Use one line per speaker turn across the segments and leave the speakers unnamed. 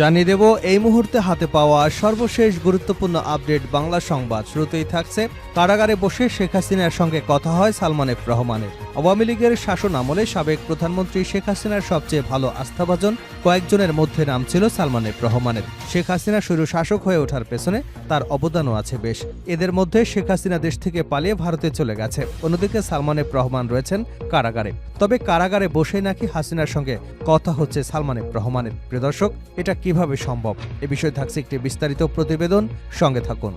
জানিয়ে দেব, এই মুহূর্তে হাতে পাওয়া সর্বশেষ গুরুত্বপূর্ণ আপডেট বাংলা সংবাদ। শুরুতেই থাকছে, কারাগারে বসে শেখ হাসিনার সঙ্গে কথা হয় সালমান এফ রহমানের। আওয়ামী লীগের শাসন আমলে সাবেক প্রধানমন্ত্রী শেখ হাসিনার সবচেয়ে ভালো আস্থাভাজন কয়েকজনের মধ্যে নাম ছিল সালমান এফ রহমানের। শেখ হাসিনা শুরু শাসক হয়ে ওঠার পেছনে তার অবদানও আছে বেশ। এদের মধ্যে শেখ হাসিনা দেশ থেকে পালিয়ে ভারতে চলে গেছে। অন্যদিকে সালমান এফ রহমান রয়েছেন কারাগারে। তবে কারাগারে বসে নাকি হাসিনার সঙ্গে কথা হচ্ছে সালমান এফ রহমানের। প্রিয় দর্শক, এটা কীভাবে সম্ভব? এ বিষয়ে থাকছে একটি বিস্তারিত প্রতিবেদন। সঙ্গে থাকুন।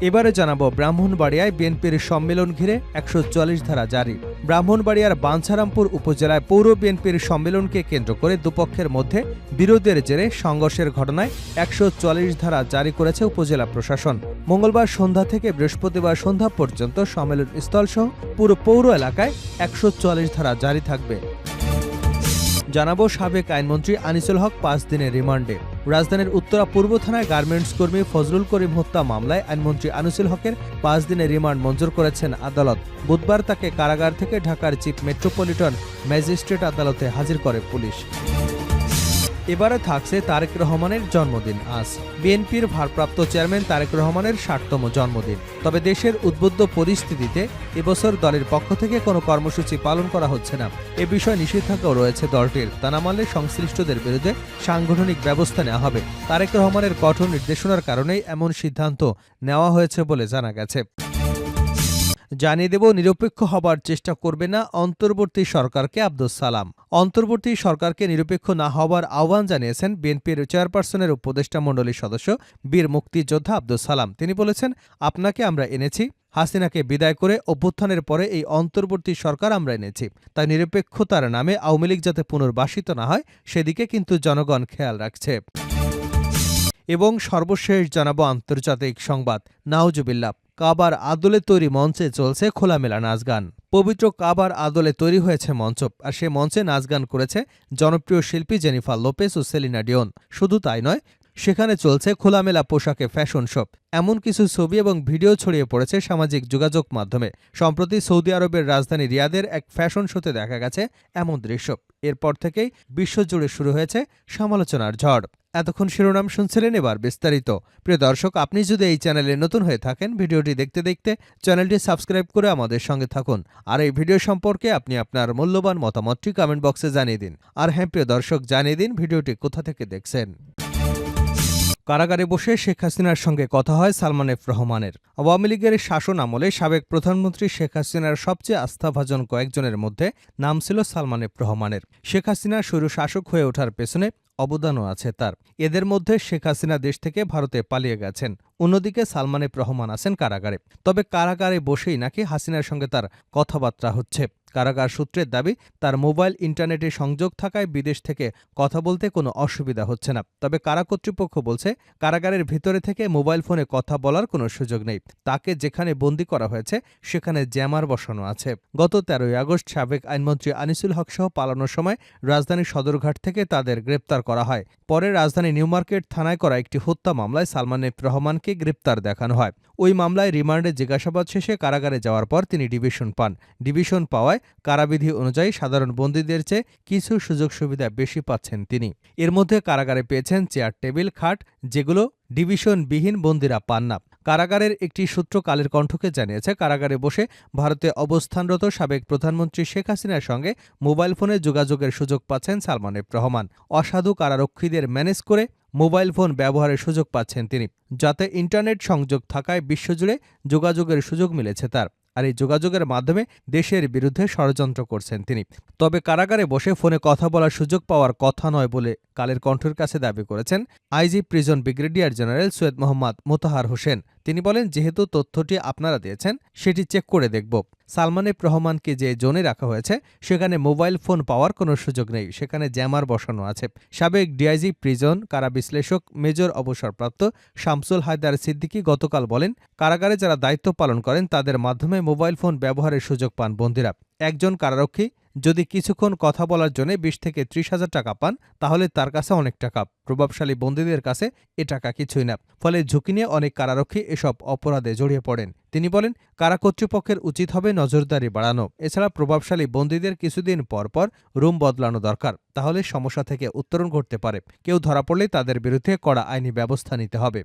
এবারে জানাব, ব্রাহ্মণবাড়িয়ায় বিএনপির সম্মেলন ঘিরে একশো ধারা জারি। ব্রাহ্মণবাড়িয়ার বাঞ্ছারামপুর উপজেলায় পৌর বিএনপির সম্মেলনকে কেন্দ্র করে দুপক্ষের মধ্যে বিরোধের জেরে সংঘর্ষের ঘটনায় একশো চুয়াল্লিশ ধারা জারি করেছে উপজেলা প্রশাসন। মঙ্গলবার সন্ধ্যা থেকে বৃহস্পতিবার সন্ধ্যা পর্যন্ত সম্মেলন স্থলসহ পুরো পৌর এলাকায় একশো চুয়াল্লিশ ধারা জারি থাকবে। জানাব সাবেক আইনমন্ত্রী আনিসুল হক পাঁচ দিনের রিমান্ডে। রাজধানীর উত্তরা পূর্ব থানায় গার্মেন্টস কর্মী ফজলুল করিম হত্যা মামলায় আইনমন্ত্রী আনিসুল হকের পাঁচ দিনের রিমান্ড মঞ্জুর করেছেন আদালত। বুধবার তাকে কারাগার থেকে ঢাকার চিফ মেট্রোপলিটন ম্যাজিস্ট্রেট আদালতে হাজির করে পুলিশ। এবারে থাকছে তারেক রহমানের জন্মদিন। আজ বিএনপির ভারপ্রাপ্ত চেয়ারম্যান তারেক রহমানের ষাটতম জন্মদিন। তবে দেশের উদ্বুদ্ধ পরিস্থিতিতে এবছর দলের পক্ষ থেকে কোনো কর্মসূচি পালন করা হচ্ছে না। এ বিষয়ে নিষেধাজ্ঞাও রয়েছে দলটির। তা না মানলে সংশ্লিষ্টদের বিরুদ্ধে সাংগঠনিক ব্যবস্থা নেওয়া হবে। তারেক রহমানের কঠোর নির্দেশনার কারণেই এমন সিদ্ধান্ত নেওয়া হয়েছে বলে জানা গেছে। জানিয়ে দেব, নিরপেক্ষ হবার চেষ্টা করবে না অন্তর্বর্তী সরকারকে আব্দুস সালাম। অন্তর্বর্তী সরকারকে নিরপেক্ষ না হবার আহ্বান জানিয়েছেন বিএনপির চেয়ারপারসনের উপদেষ্টা মণ্ডলীর সদস্য বীর মুক্তিযোদ্ধা আব্দুস সালাম। তিনি বলেছেন, আপনাকে আমরা এনেছি। হাসিনাকে বিদায় করে অভ্যুত্থানের পরে এই অন্তর্বর্তী সরকার আমরা এনেছি। তাই নিরপেক্ষতার নামে আওয়ামী লীগ যাতে পুনর্বাসিত না হয়, সেদিকে কিন্তু জনগণ খেয়াল রাখছে। এবং সর্বশেষ জানাব আন্তর্জাতিক সংবাদ। নাউজুবিল্লাহ কাবার আদলে তৈরি মঞ্চে চলছে খোলামেলা নাচ গান। পবিত্র কাবার আদলে তৈরি হয়েছে মঞ্চ, আর সে মঞ্চে নাচ গান করেছে জনপ্রিয় শিল্পী জেনিফার লোপেস ও সেলিনা ডিওন। শুধু তাই নয়, সেখানে চলছে খোলামেলা পোশাকে ফ্যাশন শো। এমন কিছু ছবি এবং ভিডিও ছড়িয়ে পড়েছে সামাজিক যোগাযোগ মাধ্যমে। সম্প্রতি সৌদি আরবের রাজধানী রিয়াদের এক ফ্যাশন শোতে দেখা গেছে এমন দৃশ্য। এরপর থেকেই বিশ্বজুড়ে শুরু হয়েছে সমালোচনার ঝড়। এতক্ষণ শিরোনাম শুনছিলেন এবার বিস্তারিত। প্রিয় দর্শক, আপনি যদি এই চ্যানেলে নতুন হয়ে থাকেন, ভিডিওটি দেখতে দেখতে চ্যানেলটি সাবস্ক্রাইব করে আমাদের সঙ্গে থাকুন। আর এই ভিডিও সম্পর্কে আপনি আপনার মূল্যবান মতামতটি কমেন্ট বক্সে জানিয়ে দিন। আর হ্যাঁ প্রিয় দর্শক, জানিয়ে দিন ভিডিওটি কোথা থেকে দেখছেন। কারাগারে বসে শেখ হাসিনার সঙ্গে কথা হয় সালমান এফ রহমানের। আওয়ামী লীগের শাসন আমলে সাবেক প্রধানমন্ত্রী শেখ হাসিনার সবচেয়ে আস্থাভাজন কয়েকজনের মধ্যে নাম ছিল সালমান এফ রহমানের। শেখ হাসিনা শুরু শাসক হয়ে ওঠার পেছনে অবদানও আছে তার। এদের মধ্যে শেখ হাসিনা দেশ থেকে ভারতে পালিয়ে গেছেন। অন্যদিকে সালমান এফ রহমান আছেন কারাগারে। তবে কারাগারে বসেই নাকি হাসিনার সঙ্গে তার কথাবার্তা হচ্ছে। কারাগার সূত্রের দাবি, তার মোবাইল ইন্টারনেটে সংযোগ থাকায় বিদেশ থেকে কথা বলতে কোনো অসুবিধা হচ্ছে না। তবে কারা কর্তৃপক্ষ বলছে, কারাগারের ভিতরে থেকে মোবাইল ফোনে কথা বলার কোনো সুযোগ নেই। তাকে যেখানে বন্দি করা হয়েছে, সেখানে জ্যামার বসানো আছে। গত তেরোই আগস্ট সাবেক আইনমন্ত্রী আনিসুল হক সহ পালানোর সময় রাজধানীর সদরঘাট থেকে তাদের গ্রেপ্তার করা হয়। পরে রাজধানী নিউমার্কেট থানায় করা একটি হত্যা মামলায় সালমান এফ রহমানকে গ্রেপ্তার দেখানো হয়। ওই মামলায় রিমান্ডে জিজ্ঞাসাবাদ শেষে কারাগারে যাওয়ার পর তিনি ডিভিশন পান। ডিভিশন পাওয়ায় কারাবিধি অনুযায়ী সাধারণ বন্দীদের চেয়ে কিছু সুযোগ সুবিধা বেশি পাচ্ছেন তিনি। এর মধ্যে কারাগারে পেয়েছেন চেয়ার, টেবিল, খাট, যেগুলো ডিভিশনবিহীন বন্দীরা পান না। কারাগারের একটি সূত্র কালের কণ্ঠকে জানিয়েছে, কারাগারে বসে ভারতে অবস্থানরত সাবেক প্রধানমন্ত্রী শেখ হাসিনার সঙ্গে মোবাইল ফোনে যোগাযোগের সুযোগ পাচ্ছেন সালমান এফ রহমান। অসাধু কারারক্ষীদের ম্যানেজ করে মোবাইল ফোন ব্যবহারের সুযোগ পাচ্ছেন তিনি, যাতে ইন্টারনেট সংযোগ থাকায় বিশ্বজুড়ে যোগাযোগের সুযোগ মিলেছে তার, আর এই যোগাযোগের মাধ্যমে দেশের বিরুদ্ধে ষড়যন্ত্র করছেন তিনি। তবে কারাগারে বসে ফোনে কথা বলার সুযোগ পাওয়ার কথা নয় বলে কালের কণ্ঠের কাছে দাবি করেছেন IG prison brigadier general Syed Mohammad Motahar Hossain. তিনি বলেন, যেহেতু তথ্যটি আপনারা দিয়েছেন, সেটি চেক করে দেখব। সালমান এফ রহমানকে যে জোনে রাখা হয়েছে, সেখানে মোবাইল ফোন পাওয়ার কোনো সুযোগ নেই। সেখানে জ্যামার বসানো আছে। সাবেক ডিআইজি প্রিজন, কারা বিশ্লেষক, মেজর অবসরপ্রাপ্ত শামসুল হায়দার সিদ্দিকী গতকাল বলেন, কারাগারে যারা দায়িত্ব পালন করেন, তাদের মাধ্যমে মোবাইল ফোন ব্যবহারের সুযোগ পান বন্দীরা। একজন কারারক্ষী যদি কিছুক্ষণ কথা বলার জন্য বিশ থেকে ত্রিশ হাজার টাকা পান, তাহলে তার কাছে অনেক টাকা। প্রভাবশালী বন্দীদের কাছে এ টাকা কিছুই না। ফলে ঝুঁকি নিয়ে অনেক কারারক্ষী এসব অপরাধে জড়িয়ে পড়েন। তিনি বলেন, কারা কর্তৃপক্ষের উচিত হবে নজরদারি বাড়ানো। এছাড়া প্রভাবশালী বন্দীদের কিছুদিন পর পর রুম বদলানো দরকার। তাহলে সমস্যা থেকে উত্তরণ ঘটতে পারে। কেউ ধরা পড়লে তাদের বিরুদ্ধে কড়া আইনি ব্যবস্থা নিতে হবে।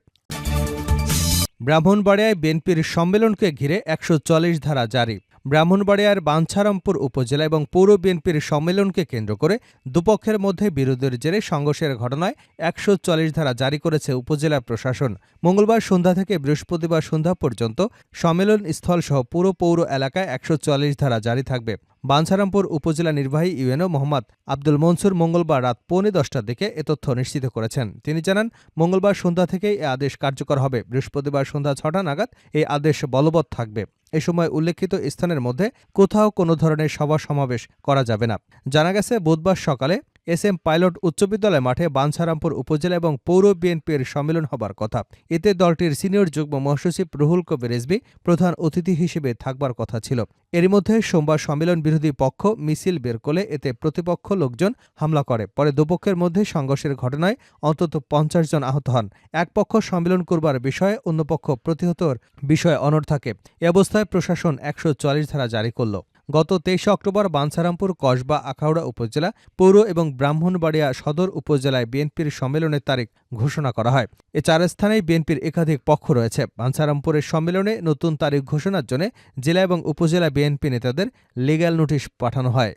ব্রাহ্মণবাড়িয়ায় বিএনপির সম্মেলনকে ঘিরে একশো চল্লিশ ধারা জারি। ব্রাহ্মণবাড়িয়ার বাঞ্ছারামপুর উপজেলা এবং পৌর বিএনপির সম্মেলনকে কেন্দ্র করে দুপক্ষের মধ্যে বিরোধের জেরে সংঘর্ষের ঘটনায় একশো চল্লিশ ধারা জারি করেছে উপজেলা প্রশাসন। মঙ্গলবার সন্ধ্যা থেকে বৃহস্পতিবার সন্ধ্যা পর্যন্ত সম্মেলন স্থলসহ পুরো পৌর এলাকায় একশো চল্লিশ ধারা জারি থাকবে। বাঞ্ছারামপুর উপজেলা নির্বাহী ইউএনও মোহাম্মদ আব্দুল মনসুর মঙ্গলবার রাত পৌনে দশটার দিকে এ তথ্য নিশ্চিত করেছেন। তিনি জানান, মঙ্গলবার সন্ধ্যা থেকেই এ আদেশ কার্যকর হবে। বৃহস্পতিবার সন্ধ্যা ছটা নাগাদ এই আদেশ বলবৎ থাকবে। এ সময় উল্লেখিত স্থানের মধ্যে কোথাও কোনো ধরনের সভা সমাবেশ করা যাবে না। জানা গেছে, বুধবার সকালে এস এম পাইলট উচ্চ বিদ্যালয় মাঠে বাঞ্ছারামপুর উপজেলা এবং পৌর বিএনপির সম্মেলন হবার কথা। এতে দলটির সিনিয়র যুগ্ম মহাসচিব রুহুল কবির রেজবি প্রধান অতিথি হিসেবে থাকবার কথা ছিল। এরই মধ্যে সোমবার সম্মেলন বিরোধী পক্ষ মিছিল বের করে এতে প্রতিপক্ষ লোকজন হামলা করে। পরে দুপক্ষের মধ্যে সংঘর্ষের ঘটনায় অন্তত পঞ্চাশ জন আহত হন। এক পক্ষ সম্মেলন করবার বিষয়ে অন্য পক্ষ প্রতিহতর বিষয়ে অনড় থাকে। এ অবস্থায় প্রশাসন একশো ধারা জারি করল। গত তেইশে অক্টোবর বানসারামপুর, কসবা, আখাউড়া উপজেলা, পৌর এবং ব্রাহ্মণবাড়িয়া সদর উপজেলায় বিএনপির সম্মেলনের তারিখ ঘোষণা করা হয়। এ চার স্থানেই বিএনপির একাধিক পক্ষ রয়েছে। বানসারামপুরের সম্মেলনে নতুন তারিখ ঘোষণার জন্য জেলা এবং উপজেলা বিএনপি নেতাদের লিগ্যাল নোটিশ পাঠানো হয়।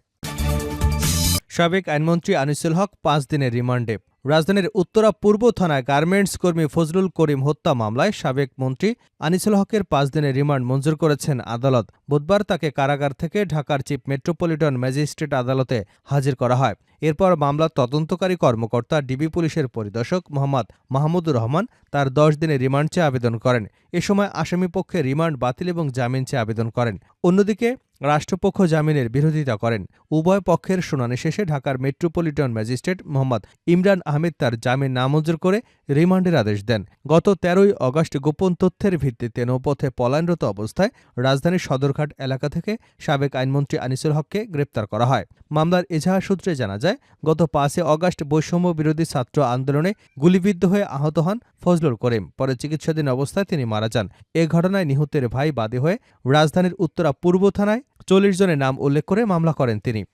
সাবেক আইনমন্ত্রী আনিসুল হক পাঁচ দিনের রিমান্ডে। রাজধানীর উত্তরা পূর্ব থানায় গার্মেন্টস কর্মী ফজলুল করিম হত্যা মামলায় সাবেক মন্ত্রী আনিসুল হকের পাঁচ দিনের রিমান্ড মঞ্জুর করেছেন আদালত। বুধবার তাকে কারাগার থেকে ঢাকার চিফ মেট্রোপলিটন ম্যাজিস্ট্রেট আদালতে হাজির করা হয়। এরপর মামলার তদন্তকারী কর্মকর্তা ডিবি পুলিশের পরিদর্শক মোহাম্মদ মাহমুদুর রহমান তার দশ দিনের রিমান্ড চেয়ে আবেদন করেন। এ সময় আসামিপক্ষে রিমান্ড বাতিল এবং জামিন চেয়ে আবেদন করেন। অন্যদিকে রাষ্ট্রপক্ষ জামিনের বিরোধিতা করেন। উভয় পক্ষের শুনানি শেষে ঢাকার মেট্রোপলিটন ম্যাজিস্ট্রেট মোহাম্মদ ইমরান আহমেদ তার জামিন নামঞ্জুর করে রিমান্ডের আদেশ দেন। গত তেরোই অগস্ট গোপন তথ্যের ভিত্তিতে নৌপথে পলায়নরত অবস্থায় রাজধানীর সদরঘাট এলাকা থেকে সাবেক আইনমন্ত্রী আনিসুল হককে গ্রেপ্তার করা হয়। মামলার এজাহার সূত্রে জানা যায়, গত পাঁচে অগস্ট বৈষম্য বিরোধী ছাত্র আন্দোলনে গুলিবিদ্ধ হয়ে আহত হন ফজলুল করিম। পরে চিকিৎসাধীন অবস্থায় তিনি মারা যান। এ ঘটনায় নিহতের ভাই বাদী হয়ে রাজধানীর উত্তরা পূর্ব থানায় চল্লিশ জনের নাম উল্লেখ করে মামলা করেন তিনি।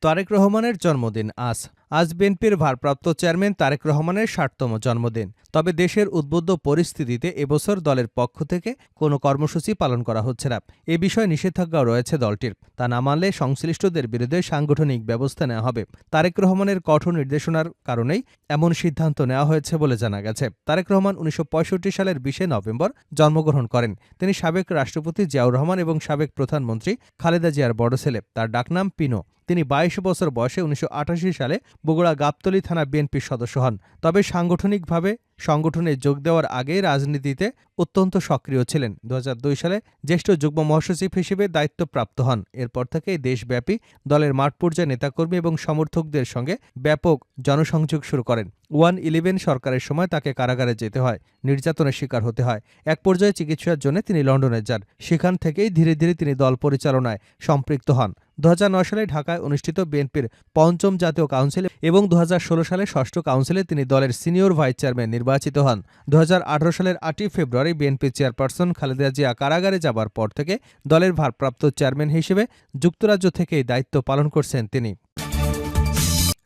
তারেক রহমানের জন্মদিন আজ। আজ বিএনপির ভারপ্রাপ্ত চেয়ারম্যান তারেক রহমানের ষাটতম জন্মদিন। তবে দেশের উদ্বুদ্ধ পরিস্থিতিতে এবছর দলের পক্ষ থেকে কোনো কর্মসূচি পালন করা হচ্ছে না। এ বিষয়ে নিষেধাজ্ঞাও রয়েছে দলটির। তা না মানলে সংশ্লিষ্টদের বিরুদ্ধে সাংগঠনিক ব্যবস্থা নেওয়া হবে। তারেক রহমানের কঠোর নির্দেশনার কারণেই এমন সিদ্ধান্ত নেওয়া হয়েছে বলে জানা গেছে। তারেক রহমান উনিশশো পঁয়ষট্টি সালের বিশে নভেম্বর জন্মগ্রহণ করেন। তিনি সাবেক রাষ্ট্রপতি জিয়াউর রহমান এবং সাবেক প্রধানমন্ত্রী খালেদা জিয়ার বড় ছেলে। তার ডাকনাম পিনো। তিনি বাইশ বছর বয়সে উনিশশো আঠাশি সালে বগুড়া গাবতলী থানা বিএনপির সদস্য হন। তবে সাংগঠনিকভাবে সংগঠনে যোগ দেওয়ার আগে রাজনীতিতে অত্যন্ত সক্রিয় ছিলেন। দু হাজার দুই সালে জ্যেষ্ঠ যুগ্ম মহাসচিব হিসেবে দায়িত্বপ্রাপ্ত হন। এরপর থেকেই দেশব্যাপী দলের মাঠ পর্যায়ে নেতাকর্মী এবং সমর্থকদের সঙ্গে ব্যাপক জনসংযোগ শুরু করেন। ওয়ান ইলেভেন সরকারের সময় তাকে কারাগারে যেতে হয়। নির্যাতনের শিকার হতে হয়। এক পর্যায়ে চিকিৎসার জন্য তিনি লন্ডনে যান। সেখান থেকেই ধীরে ধীরে তিনি দল পরিচালনায় সম্পৃক্ত হন। দু সালে ঢাকায় অনুষ্ঠিত বিএনপির পঞ্চম জাতীয় কাউন্সিল এবং দুহাজার ষোলো সালে ষষ্ঠ কাউন্সিলে তিনি দলের সিনিয়র ভাইস চেয়ারম্যান নির্বাচিত হন। দু হাজার আঠারো সালের আটই ফেব্রুয়ারি বিএনপি চেয়ারপারসন খালেদা জিয়া কারাগারে যাবার পর থেকে দলের ভারপ্রাপ্ত চেয়ারম্যান হিসেবে যুক্তরাজ্য থেকেই দায়িত্ব পালন করছেন তিনি।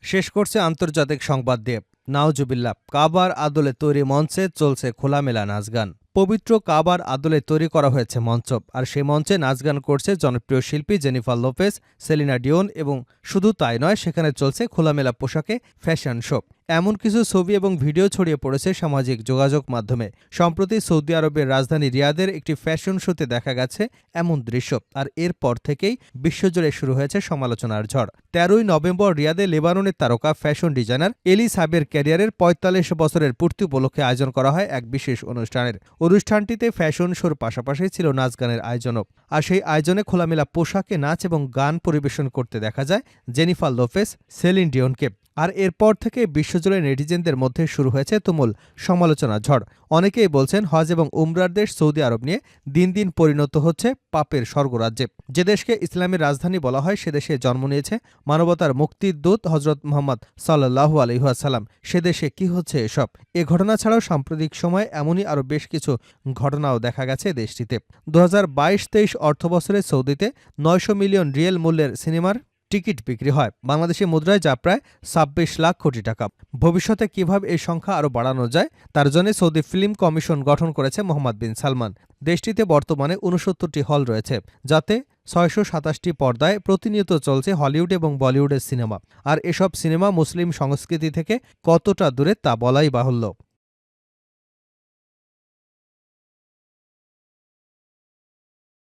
শেষ করছে আন্তর্জাতিক সংবাদ দিয়ে নাওজুবিল্লা কাবার আদলে তৈরি মঞ্চে চলছে খোলামেলা নাচগান পবিত্র কাবার আদলে তৈরি করা হয়েছে মঞ্চ। আর সেই মঞ্চে নাচগান করছে জনপ্রিয় শিল্পী জেনিফার লোপেস সেলিনা ডিওন এবং শুধু তাই নয়, সেখানে চলছে খোলামেলা পোশাকে ফ্যাশন শো। এমন কিছু ছবি এবং ভিডিও ছড়িয়ে পড়েছে সামাজিক যোগাযোগ মাধ্যমে। সম্প্রতি সৌদি আরবের রাজধানী রিয়াদের একটি ফ্যাশন শোতে দেখা গেছে এমন দৃশ্য, আর এরপর থেকেই বিশ্বজুড়ে শুরু হয়েছে সমালোচনার ঝড়। তেরোই নভেম্বর রিয়াদে লেবাননের তারকা, ফ্যাশন ডিজাইনার এলি সাবের ক্যারিয়ারের পঁয়তাল্লিশ বছরের পূর্তি উপলক্ষে আয়োজন করা হয় এক বিশেষ অনুষ্ঠানের। অনুষ্ঠানটিতে ফ্যাশন শোর পাশাপাশি ছিল নাচ গানের আয়োজনও। আর সেই আয়োজনে খোলামেলা পোশাকে নাচ এবং গান পরিবেশন করতে দেখা যায় জেনিফার লোফেস সেলিন ডিওনকে আর এরপর থেকে বিশ্বজুড়ে নেটিজেনদের মধ্যে শুরু হয়েছে তুমুল সমালোচনা ঝড়। অনেকেই বলছেন হজ এবং উমরার দেশ সৌদি আরব নিয়ে দিন দিন পরিণত হচ্ছে পাপের স্বর্গরাজ্যে। যে দেশকে ইসলামের রাজধানী বলা হয়, সে দেশে জন্ম নিয়েছে মানবতার মুক্তির দূত হজরত মোহাম্মদ সাল্লাহু আলহাসাল্লাম সে দেশে কি হচ্ছে এসব? এ ঘটনা ছাড়াও সাম্প্রতিক সময়ে এমনই আরও বেশ কিছু ঘটনাও দেখা গেছে দেশটিতে। দু হাজার বাইশ তেইশ অর্থবছরে সৌদিতে নয়শো মিলিয়ন রিয়েল মূল্যের সিনেমার টিকিট বিক্রি হয়। বাংলাদেশি মুদ্রায় যা প্রায় ছাব্বিশ লাখ কোটি টাকা। ভবিষ্যতে কীভাবে এই সংখ্যা আরও বাড়ানো যায়, তার জন্য সৌদি ফিল্ম কমিশন গঠন করেছে মোহাম্মদ বিন সালমান। দেশটিতে বর্তমানে উনসত্তরটি হল রয়েছে, যাতে ছয়শো সাতাশটি পর্দায় প্রতিনিয়ত চলছে হলিউড এবং বলিউডের সিনেমা। আর এসব সিনেমা মুসলিম সংস্কৃতি থেকে কতটা দূরে তা বলাই বাহুল্য।